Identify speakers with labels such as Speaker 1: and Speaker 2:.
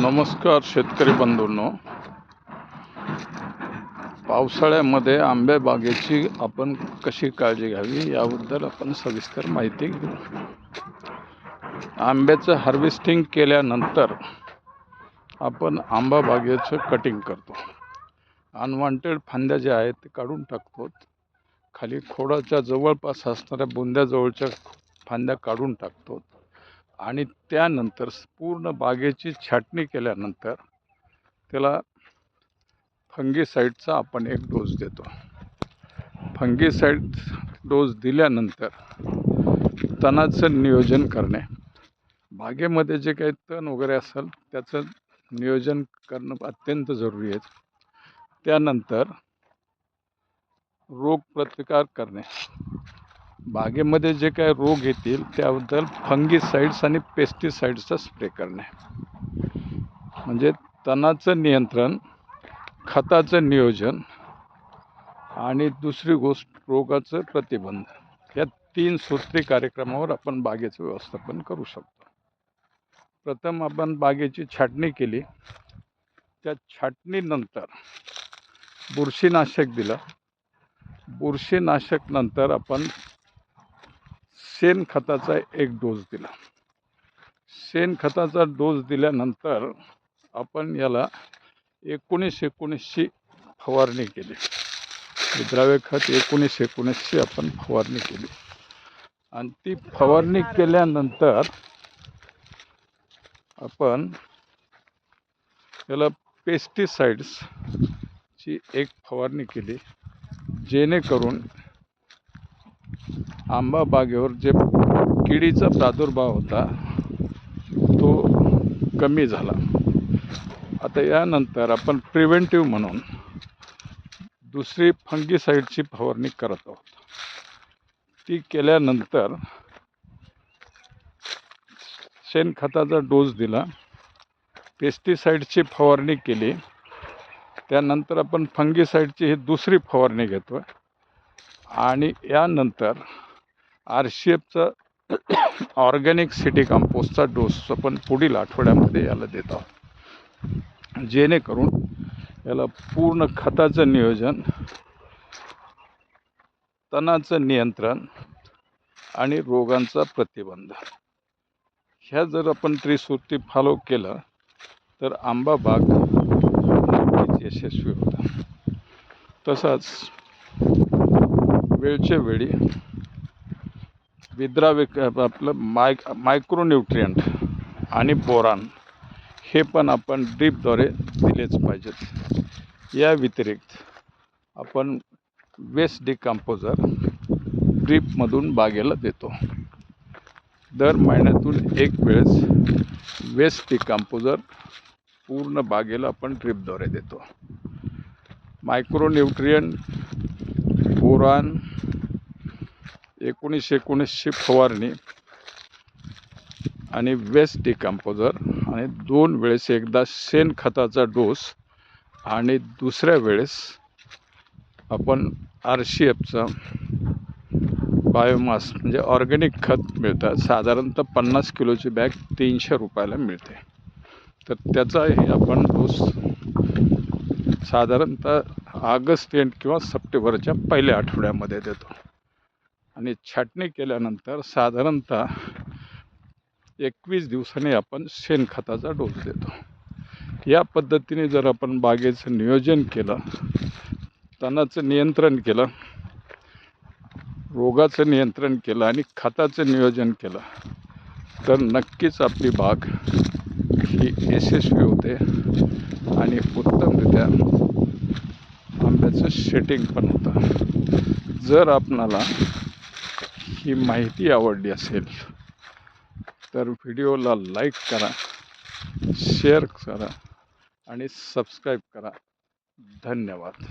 Speaker 1: नमस्कार शेतकरी बंधूंनो. पावसाळ्यामध्ये आंबे बागेची आपण कशी काळजी घ्यावी याबद्दल आपण सविस्तर माहिती घेऊ. आंब्याचं हार्वेस्टिंग केल्यानंतर आपण आंबा बागेचं कटिंग करतो. अनवॉन्टेड फांद्या ज्या आहेत ते काढून टाकतो. खाली खोडाच्या जवळपास असणाऱ्या बुंद्याजवळच्या फांद्या काढून टाकतो. आणि त्यानंतर पूर्ण बागेची छाटणी केल्यानंतर त्याला फंगीसाईडचा आपण एक डोस देतो. फंगीसाईड डोस दिल्यानंतर तणाचं नियोजन करणे. बागेमध्ये जे काही तण वगैरे असेल त्याचं नियोजन करणं अत्यंत जरुरी आहे. त्यानंतर रोग प्रतिकार करणे. बागेमध्ये जे काही रोग येतील त्याबद्दल फंगीसाईड्स आणि पेस्टिसाईड्सचा स्प्रे करणे. म्हणजे तणाचं नियंत्रण खताचं नियोजन आणि दुसरी गोष्ट रोगाचं प्रतिबंध. या तीन सूत्री कार्यक्रमावर आपण बागेचं व्यवस्थापन करू शकतो. प्रथम आपण बागेची छाटणी केली. त्या छाटणीनंतर बुरशीनाशक दिलं. बुरशीनाशक नंतर आपण शेणखताचा एक डोस दिला. शेणखताचा डोस दिल्यानंतर आपण याला एकोणीस एकोणीसची फवारणी केली. द्राव्य खत एकोणीस एकोणीसची आपण फवारणी केली. आणि ती फवारणी केल्यानंतर आपण याला पेस्टिसाइड्सची एक फवारणी केली. जेणेकरून आंबा बागेवर जे किडीचा प्रादुर्भाव होता तो कमी झाला. आता यानंतर आपण प्रिव्हेंटिव्ह म्हणून दुसरी फंगीसाईडची फवारणी करत आहोत. ती केल्यानंतर शेणखताचा डोस दिला पेस्टिसाईडची फवारणी केली त्यानंतर आपण फंगीसाईडची ही दुसरी फवारणी घेतो आणि यानंतर आर सी एफचा ऑर्गॅनिक सिटी कंपोस्टचा डोस आपण पुढील आठवड्यामध्ये याला देत आहोत. जेणेकरून याला पूर्ण खताचं नियोजन तणाचं नियंत्रण आणि रोगांचा प्रतिबंध. ह्या जर आपण त्रिसूत्री फॉलो केलं तर आंबा बाग नक्कीच यशस्वी होता. तसाच वेळच्या वेळी विद्रावे आपलं माय मायक्रोन्यूट्रियंट आणि बोरान हे पण आपण ड्रीपद्वारे दिलेच पाहिजेत. या व्यतिरिक्त आपण वेस्ट डिकम्पोजर ड्रीपमधून बागेला देतो. दर महिन्यातून एक वेळेस वेस्ट डिकम्पोजर पूर्ण बागेला आपण ड्रीपद्वारे देतो. मायक्रोन्यूट्रियन बोरान एकोणीस एकोणीसशे फवारणी आणि वेस्ट डिकम्पोजर आणि दोन वेळेस एकदा शेणखताचा डोस आणि दुसऱ्या वेळेस आपण आर सी एफचा बायोमास म्हणजे ऑर्गॅनिक खत मिळतं. साधारणतः पन्नास किलोची बॅग तीनशे रुपयाला मिळते. तर त्याचाही आपण डोस साधारणतः ऑगस्ट एंड किंवा सप्टेंबरच्या पहिल्या आठवड्यामध्ये देतो. आणि छाटणी केल्यानंतर साधारणतः एकवीस दिवसांनी आपण शेणखताचा डोस देतो. या पद्धतीने जर आपण बागेचं नियोजन केलं तणाचं नियंत्रण केलं रोगाचं नियंत्रण केलं आणि खताचं नियोजन केलं तर नक्कीच आपली बाग ही यशस्वी होते आणि उत्तमरित्या आंब्याचं शेटिंग पण होतं. जर आपणाला ही माहिती आवडली असेल तर व्हिडिओला लाईक करा शेअर करा आणि सबस्क्राईब करा. धन्यवाद.